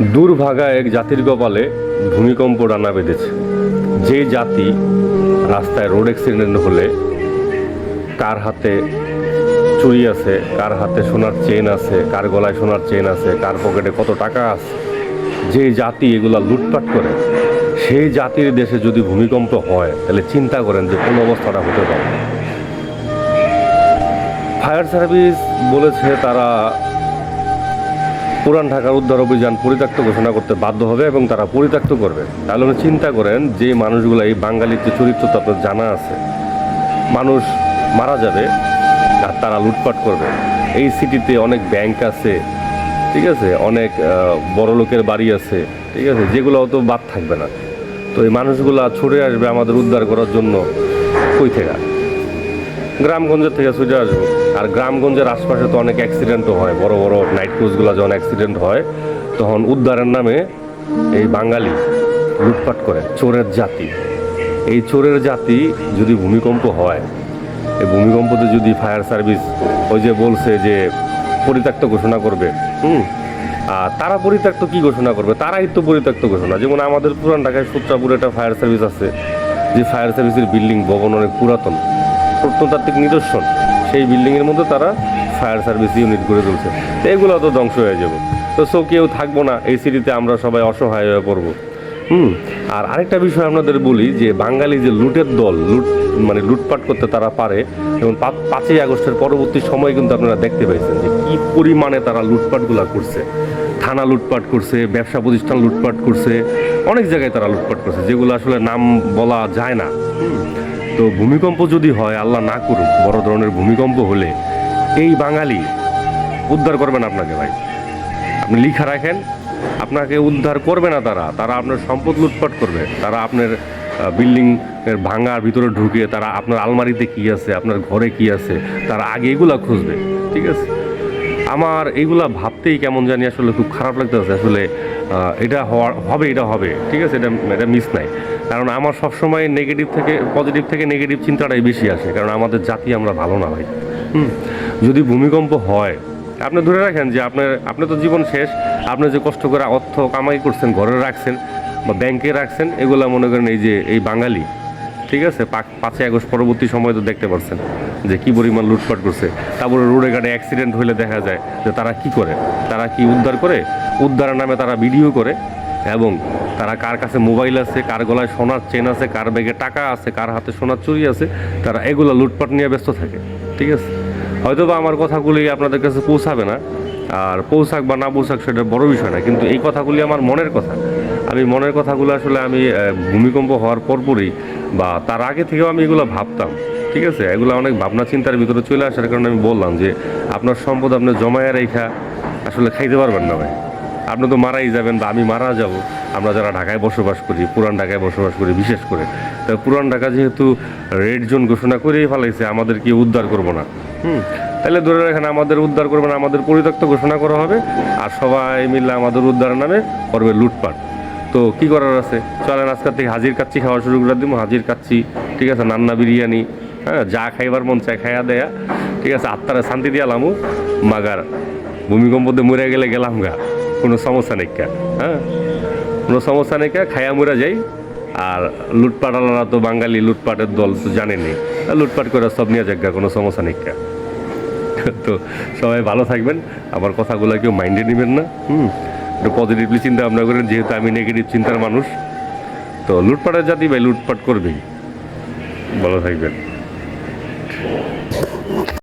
দুর্ভাগা এক জাতির কপালে ভূমিকম্প ডানা বেঁধেছে। যে জাতি রাস্তায় রোড অ্যাক্সিডেন্ট হলে কার হাতে চুরি আছে, কার হাতে সোনার চেন আছে, কার গলায় সোনার চেন আছে, কার পকেটে কত টাকা আছে, যে জাতি এগুলা লুটপাট করে সেই জাতির দেশে যদি ভূমিকম্প হয়, তাহলে চিন্তা করেন যে কোন অবস্থাটা হতে পারে। ফায়ার সার্ভিস বলেছে তারা পুরান ঢাকার উদ্ধার অভিযান পরিত্যক্ত ঘোষণা করতে বাধ্য হবে এবং তারা পরিত্যক্ত করবে। তাহলে আপনি চিন্তা করেন যে মানুষগুলো এই বাঙালির যে চরিত্র, তো আপনার জানা আছে। মানুষ মারা যাবে আর তারা লুটপাট করবে। এই সিটিতে অনেক ব্যাংক আছে, ঠিক আছে? অনেক বড় লোকের বাড়ি আছে, ঠিক আছে? যেগুলো অত বাদ থাকবে না। তো এই মানুষগুলা ছুটে আসবে আমাদের উদ্ধার করার জন্য। কই থেকে? গ্রামগঞ্জের থেকে ছুটে আসব। আর গ্রামগঞ্জের আশপাশে তো অনেক অ্যাক্সিডেন্টও হয়। বড় বড় নাইট ক্রুজগুলো যখন অ্যাক্সিডেন্ট হয়, তখন উদ্ধারের নামে এই বাঙালি লুটপাট করে, চোরের জাতি। এই চোরের জাতি যদি ভূমিকম্প হয়, এই ভূমিকম্পতে যদি ফায়ার সার্ভিস ওই যে বলছে যে পরিত্যক্ত ঘোষণা করবে, হুম? আর তারা পরিত্যক্ত কি ঘোষণা করবে? তারাই তো পরিত্যক্ত ঘোষণা। যেমন আমাদের পুরান ঢাকায় সূত্রাপুরে একটা ফায়ার সার্ভিস আছে। যে ফায়ার সার্ভিসের বিল্ডিং ভবন অনেক পুরাতন। প্রত্নতাত্ত্বিক নিদর্শন। সেই বিল্ডিংয়ের মধ্যে তারা ফায়ার সার্ভিস ইউনিট গড়ে তুলছে। এগুলো তো ধ্বংস হয়ে যাবে। তো সো কেউ থাকব না, এই সিটিতে আমরা সবাই অসহায় হয়ে পড়ব। হুম, আর আরেকটা বিষয় আপনাদের বলি যে বাঙালি যে লুটের দল, লুট মানে লুটপাট করতে তারা পারে, এবং পাঁচ- পাঁচই আগস্টের পরবর্তী সময় কিন্তু আপনারা দেখতে পাইছেন যে কী পরিমাণে তারা লুটপাটগুলা করছে। থানা লুটপাট করছে, ব্যবসা প্রতিষ্ঠান লুটপাট করছে, অনেক জায়গায় তারা লুটপাট করছে, যেগুলো আসলে নাম বলা যায় না। তো ভূমিকম্প যদি হয়, আল্লাহ না করুক, বড় ধরনের ভূমিকম্প হলে এই বাঙালি উদ্ধার করবেন আপনাকে ভাই। আপনি লিখা রাখেন, আপনাকে উদ্ধার করবে না তারা তারা আপনার সম্পদ লুটপাট করবে, তারা আপনার বিল্ডিং এর ভাঙার ভিতরে ঢুকে তারা আপনার আলমারিতে কি আছে, আপনার ঘরে কি আছে, তারা আগে এগুলা খুঁজবে, ঠিক আছে? আমার এইগুলা ভাবতেই কেমন জানি আসলে খুব খারাপ লাগতেছে। আসলে এটা হওয়ার, হবে, এটা হবে। ঠিক আছে, এটা এটা মিস নাই। কারণ আমার সবসময় নেগেটিভ থেকে পজিটিভ থেকে নেগেটিভ চিন্তাটাই বেশি আসে। কারণ আমাদের জাতি আমরা ভালো না ভাই। হুম? যদি ভূমিকম্প হয়, আপনি ধরে রাখেন যে আপনার, আপনি তো জীবন শেষ, আপনি যে কষ্ট করে অর্থ কামাই করছেন, ঘরে রাখছেন বা ব্যাংকে রাখছেন, এগুলা মনে করেন এই যে, এই বাঙালি। ঠিক আছে? পাঁচই আগস্ট পরবর্তী সময় তো দেখতে পারছেন যে কি পরিমাণ লুটপাট করছে। তারপরে রোডে ঘাটে অ্যাক্সিডেন্ট হলে দেখা যায় যে তারা কি করে? তারা কি উদ্ধার করে? উদ্ধারের নামে তারা ভিডিও করে এবং তারা কার কাছে মোবাইল আছে, কার গলায় সোনার চেন আছে, কার ব্যাগে টাকা আছে, কার হাতে সোনার চুরি আছে, তারা এগুলো লুটপাট নিয়ে ব্যস্ত থাকে। ঠিক আছে? হয়তো বা আমার কথাগুলি আপনাদের কাছে পৌঁছাবে না। আর পৌঁছাক বা না পৌঁছাক সেটা বড় বিষয় না, কিন্তু এই কথাগুলি আমার মনের কথা। আমি মনের কথাগুলো আসলে আমি ভূমিকম্প হওয়ার পরপরই বা তার আগে থেকেও আমি এগুলো ভাবতাম, ঠিক আছে? এগুলো অনেক ভাবনা চিন্তার ভিতরে চলে আসার কারণে আমি বললাম যে, আপনার সম্পদ আপনি জমায়ে রেখা আসলে খাইতে পারবেন না ভাই। আপনি তো মারাই যাবেন বা আমি মারা যাব। আমরা যারা ঢাকায় বসবাস করি, পুরান ঢাকায় বসবাস করি বিশেষ করে, তা পুরান ঢাকা যেহেতু রেড জোন ঘোষণা করেই ফেলাইছে আমাদের কি উদ্ধার করব না। হুম, তাহলে ধরে রাখেন আমাদের উদ্ধার করবে না, আমাদের পরিত্যক্ত ঘোষণা করা হবে আর সবাই মিলে আমাদের উদ্ধারের নামে করবে লুটপাট। তো কি করার আছে? চলেন আজকের থেকে হাজির কাচ্ছি খাওয়া শুরু করে দিব, হাজির কাচ্ছি ঠিক আছে, নান্না বিরিয়ানি হ্যাঁ যা খাইবার মন চায় খাইয়া দেয়া, ঠিক আছে, আত্মারে শান্তি দিয়া লামু, মাগার ভূমিকম্পতে মরে গেলে গেলাম গা, কোনো সমস্যা নেই হ্যাঁ? কোনো সমস্যা নেই খায়া মরা যাই, আর লুটপাটালারা তো বাঙালি, লুটপাটের দল তো জানেনি লুটপাট করে সব নিয়ে যাক কোনো সমস্যা নেই তো সবাই ভালো থাকবেন, আমার কথাগুলো কেউ মাইন্ডে নেবেন না, হুম? একটু পজিটিভলি চিন্তা ভাবনা করেন, যেহেতু আমি নেগেটিভ চিন্তার মানুষ। তো লুটপাটের জাতি ভাই, লুটপাট করবেই। ভালো থাকবেন।